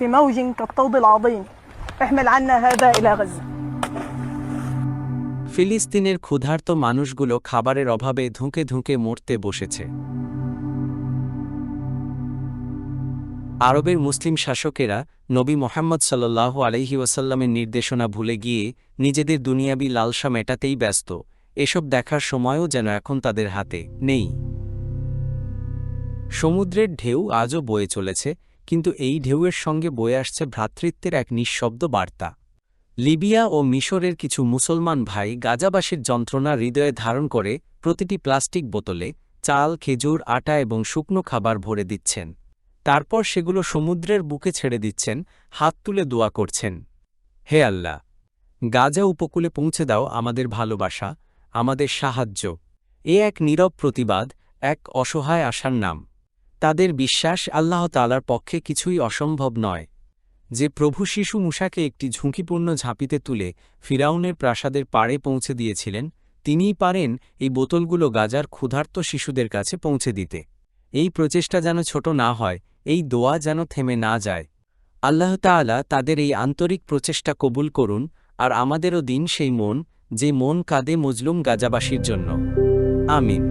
في موج كالطود العظيم احمل عنا هذا إلى غزة ফিলিস্তিনের ক্ষুধার্ত মানুষগুলো খাবারের অভাবে ধুঁকে ধুঁকে মরতে বসেছে আরবের মুসলিম শাসকেরা নবী মোহাম্মদ সাল্লাহ আলহি ওয়াসাল্লামের নির্দেশনা ভুলে গিয়ে নিজেদের দুনিয়াবি লালসা মেটাতেই ব্যস্ত এসব দেখার সময়ও যেন এখন তাদের হাতে নেই সমুদ্রের ঢেউ আজও বয়ে চলেছে কিন্তু এই ঢেউয়ের সঙ্গে বয়ে আসছে ভ্রাতৃত্বের এক নিঃশব্দ বার্তা। লিবিয়া ও মিশরের কিছু মুসলমান ভাই গাজাবাসীর যন্ত্রণা হৃদয়ে ধারণ করে প্রতিটি প্লাস্টিক বোতলে চাল, খেজুর, আটা এবং শুকনো খাবার ভরে দিচ্ছেন। তারপর সেগুলো সমুদ্রের বুকে ছেড়ে দিচ্ছেন, হাত তুলে দোয়া করছেন। হে আল্লাহ, গাজা উপকূলে পৌঁছে দাও আমাদের ভালোবাসা, আমাদের সাহায্য। এ এক নীরব প্রতিবাদ, এক অসহায় আশার নাম। তাদের বিশ্বাস আল্লাহ তালার পক্ষে কিছুই অসম্ভব নয়। যে প্রভু শিশু মুসাকে একটি ঝুঁকিপূর্ণ ঝাঁপিতে তুলে ফিরাউনের প্রাসাদের পাড়ে পৌঁছে দিয়েছিলেন, তিনিই পারেন এই বোতলগুলো গাজার ক্ষুধার্ত শিশুদের কাছে পৌঁছে দিতে। এই প্রচেষ্টা যেন ছোট না হয়, এই দোয়া যেন থেমে না যায়। আল্লাহ তাআলা তাদের এই আন্তরিক প্রচেষ্টা কবুল করুন, আর আমাদেরও দিন সেই মন, যে মন কাঁদে মজলুম গাজাবাসীর জন্য। আমিন।